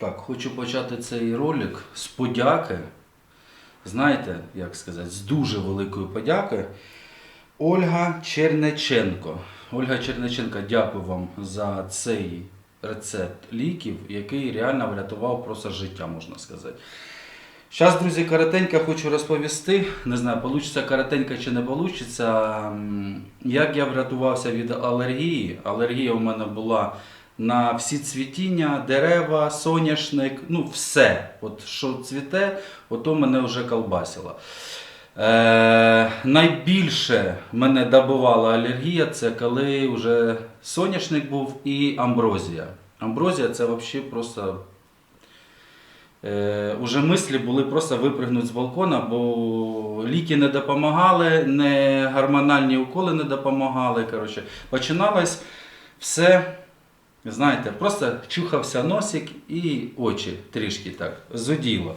Так, хочу почати цей ролик з подяки. Знаєте, як сказати, з дуже великої подяки. Ольга Чернеченко. Ольга Чернеченко, дякую вам за цей рецепт ліків, який реально врятував просто життя, можна сказати. Зараз, друзі, коротенько хочу розповісти. Не знаю, вийде коротенько чи не вийде. Як я врятувався від алергії. Алергія у мене була на всі цвітіння, дерева, соняшник, ну все. От що цвіте, ото мене вже колбасило. Е, найбільше мене добивала алергія, це коли вже соняшник був і амброзія. Амброзія це взагалі просто. Е, уже мислі були просто випригнути з балкона, бо ліки не допомагали, не гормональні уколи не допомагали. Коротше, починалось все, знаєте, просто чухався носик і очі трішки так зуділо.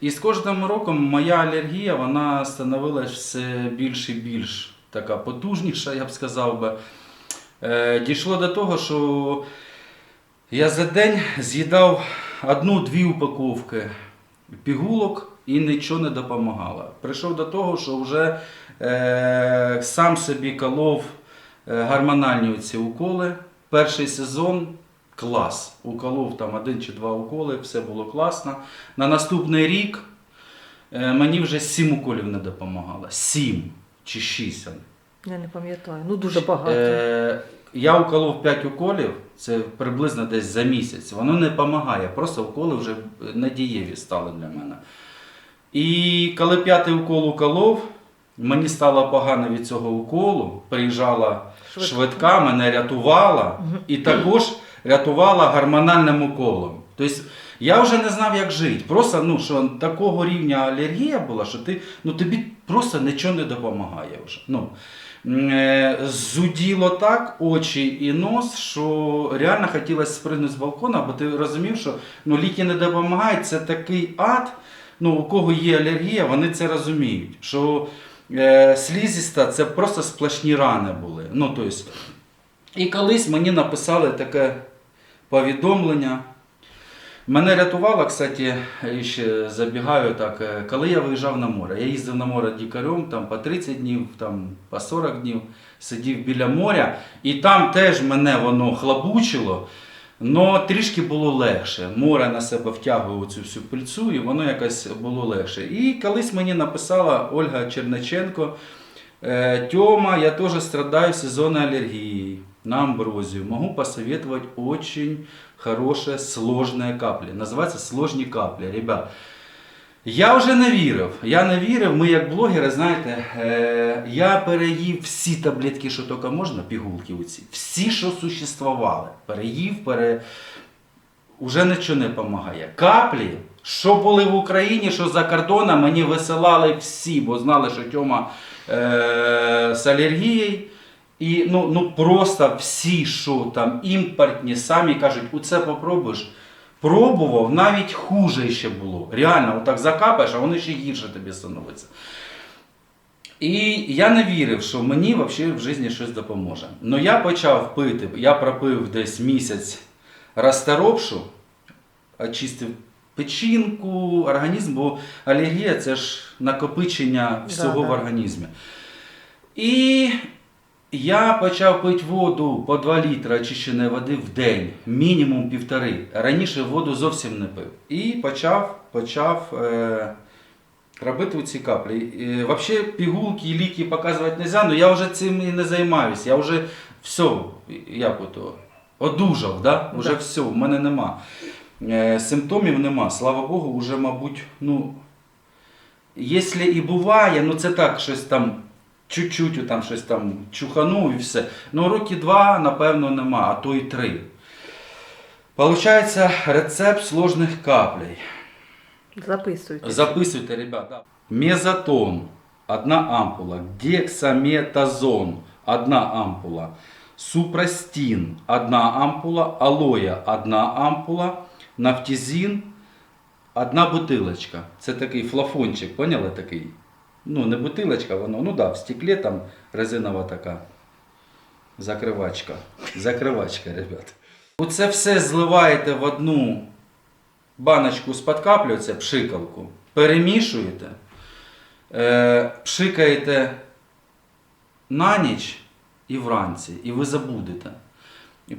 І з кожним роком моя алергія вона становилась все більш і більш така потужніша, я б сказав би. Е, дійшло до того, що я за день з'їдав одну-дві упаковки пігулок і нічого не допомагало. Прийшов до того, що вже е, сам собі колов е, гормональні ці уколи. Перший сезон клас. Уколов там один чи два уколи, все було класно. На наступний рік е, мені вже сім уколів не допомагало. Сім чи шість. Я не пам'ятаю. Ну дуже багато. Е, я уколов 5 уколів, це приблизно десь за місяць. Воно не допомагає, просто уколи вже надієві стали для мене. І коли п'ятий укол уколов, мені стало погано від цього уколу. Приїжджала Швидка. швидка, мене рятувала і також рятувала гормональним уколом. Тобто я вже не знав, як жити. Просто ну, що такого рівня алергія була, що ти, ну, тобі просто нічого не допомагає вже. Ну, е, зуділо так очі і нос, що реально хотілося спригнути з балкона, бо ти розумів, що ну, ліки не допомагають, це такий ад. Ну, у кого є алергія, вони це розуміють. Що слізіста це просто сплошні рани були. Ну, тобто, і колись мені написали таке повідомлення. Мене рятувало, кстати, ще забігаю так, е, коли я виїжджав на море. Я їздив на море дікарем там, по 30 днів, там, по 40 днів, сидів біля моря, і там теж мене воно хлабучило, але трішки було легше. Море на себе втягує цю всю пильцю, і воно якось було легше. І колись мені написала Ольга Черниченко, Э, Тёма, я тоже страдаю сезонной аллергией на амброзию. Могу посоветовать очень хорошие сложные капли. Називається сложні каплі. Ребят, я вже не вірив. Я не вірив. Ми, як блогери, знаєте, е, я переїв всі таблетки, що тільки можна, пігулки оці, всі, що существували. Переїв, пере... Уже нічого не допомагає. Каплі, що були в Україні, що за кордоном, мені висилали всі, бо знали, що Тьома е, з алергією. І ну, ну просто всі, що там імпортні, самі кажуть, оце попробуєш. Пробував, навіть хуже ще було. Реально, отак закапаєш, а воно ще гірше тобі становиться. І я не вірив, що мені взагалі в житті щось допоможе. Ну я почав пити, я пропив десь місяць розторопшу, очистив печінку, організм, бо алергія це ж накопичення всього Да-да. в організмі. І я почав пити воду по 2 літри очищеної води в день, мінімум півтори. Раніше воду зовсім не пив. І почав, почав е, робити ці каплі. Е, Взагалі пігулки і ліки показувати не можна, але я вже цим і не займаюся. Я вже все, як ото, одужав, да? вже Да. все, в мене нема. Е, симптомів нема. Слава Богу, вже, мабуть, ну, Якщо і буває, ну це так, щось там чуть-чуть там щось там чуханув і все. Ну роки два, напевно, нема, а то і три. Получається рецепт сложних каплей. Записуйте. Записуйте, ребята. Мезотон – одна ампула. Дексаметазон – одна ампула. Супрастин – одна ампула. Алоя – одна ампула. Нафтизин – одна бутилочка. Це такий флафончик, поняли такий? Ну, не бутилочка, воно, ну да, в стеклі там резинова така закривачка. Закривачка, ребят. Оце все зливаєте в одну баночку з-під каплі, оце пшикалку, перемішуєте, е, пшикаєте на ніч і вранці, і ви забудете.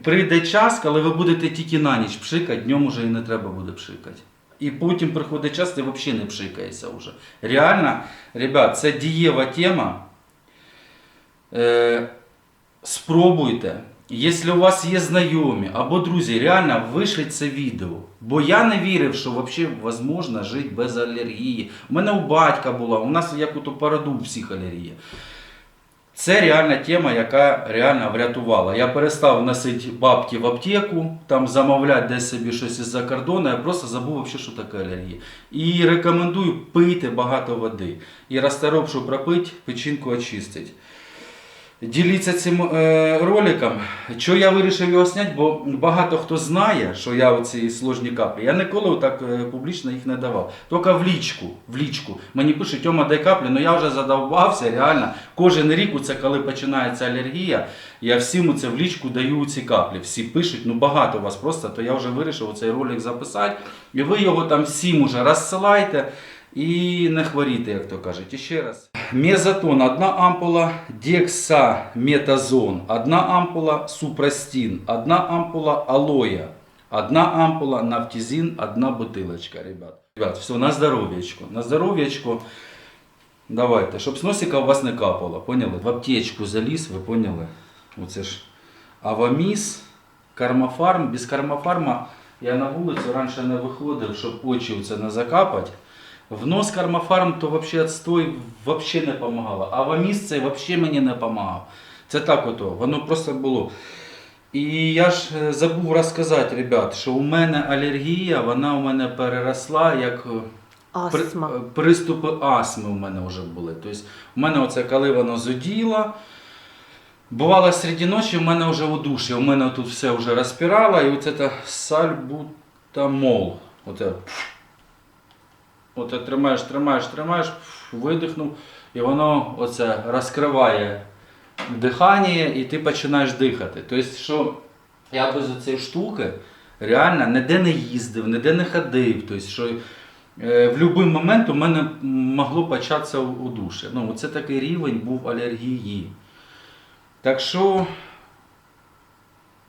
Прийде час, коли ви будете тільки на ніч пшикати, днем уже і не треба буде пшикати. І потім приходить час, ти взагалі не пшикаєшся вже. Реально, ребят, це дієва тема. Е, спробуйте. Якщо у вас є знайомі або друзі, реально вишліть це відео. Бо я не вірив, що взагалі можна жити без алергії. У мене у батька була, у нас як у породу у всіх алергія. Це реальна тема, яка реально врятувала. Я перестав носити бабки в аптеку, там замовляти десь собі щось із-за кордону. Я просто забув, що таке алергія. І рекомендую пити багато води. І розторопшу пропити, печінку очистить. Діліться цим е, роликом. Чого я вирішив його зняти, бо багато хто знає, що я оці сложні каплі. Я ніколи так е, публічно їх не давав. Тільки в лічку. В лічку. Мені пишуть, Тьома, дай каплі, ну я вже задовбався, реально. Кожен рік, це коли починається алергія, я всім це в лічку даю ці каплі. Всі пишуть, ну багато вас просто, то я вже вирішив цей ролик записати. І ви його там всім уже розсилайте. І не хворійте, як то кажуть. І ще раз. Мезотон одна ампула, дексаметазон, одна ампула, супрастин, одна ампула алоя, одна ампула нафтизин, одна бутилочка, ребят. Ребят, все, на здоров'ячко. На здоров'ячко. Давайте, щоб з носика у вас не капало, поняли? В аптечку заліз, ви поняли? Оце ж Аваміс, Кармафарм. Без Кармафарма я на вулицю раніше не виходив, щоб очі оце не закапати. В нос Кармафарм то взагалі отстой вообще не допомагало. А Аваміс це взагалі мені не допомагав. Це так ото, воно просто було. І я ж е, забув розказати, ребят, що у мене алергія, вона у мене переросла як. е, при- е, приступи астми у мене вже були. Тобто, у мене оце, коли воно зуділо, бувало серед ночі, у мене вже у душі, у мене тут все вже розпирало, і оце сальбутамол. Оце, оце тримаєш, тримаєш, тримаєш, видихнув, і воно оце розкриває дихання, і ти починаєш дихати. Тобто, що я без цієї штуки реально ніде не їздив, ніде не ходив. Тобто, що е, в будь-який момент у мене могло початися у душі. Ну, це такий рівень був алергії. Так що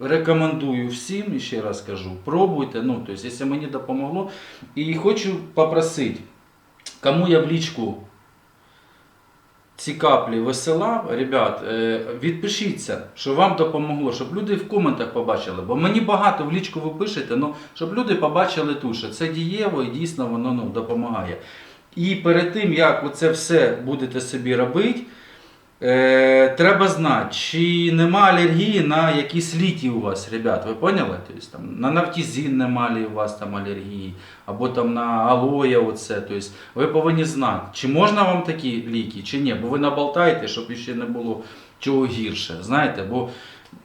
рекомендую всім, і ще раз кажу, пробуйте. Ну, тобто, якщо мені допомогло. І хочу попросити, кому я в лічку ці каплі висилав, ребят, е, відпишіться, що вам допомогло, щоб люди в коментах побачили. Бо мені багато в лічку ви пишете, ну, щоб люди побачили тут, що це дієво і дійсно воно ну, допомагає. І перед тим, як оце все будете собі робити, е, треба знати, чи нема алергії на якісь ліки у вас, ребят, ви поняли? Тобто, там, на нафтізин нема ли у вас там алергії, або там на алоя оце. Тобто, ви повинні знати, чи можна вам такі ліки, чи ні, бо ви наболтаєте, щоб ще не було чого гірше. Знаєте, бо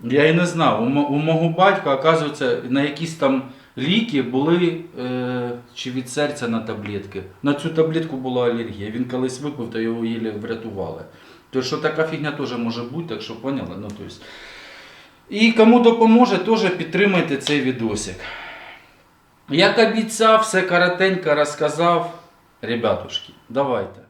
я і не знав, у мого батька, оказується, на якісь там ліки були е, чи від серця на таблетки. На цю таблетку була алергія. Він колись випив, то його їлі врятували. То що така фігня теж може бути, так що поняли? Ну, то есть. І кому допоможе, теж підтримайте цей відосик. Як обіцяв, все коротенько розказав. Ребятушки, давайте.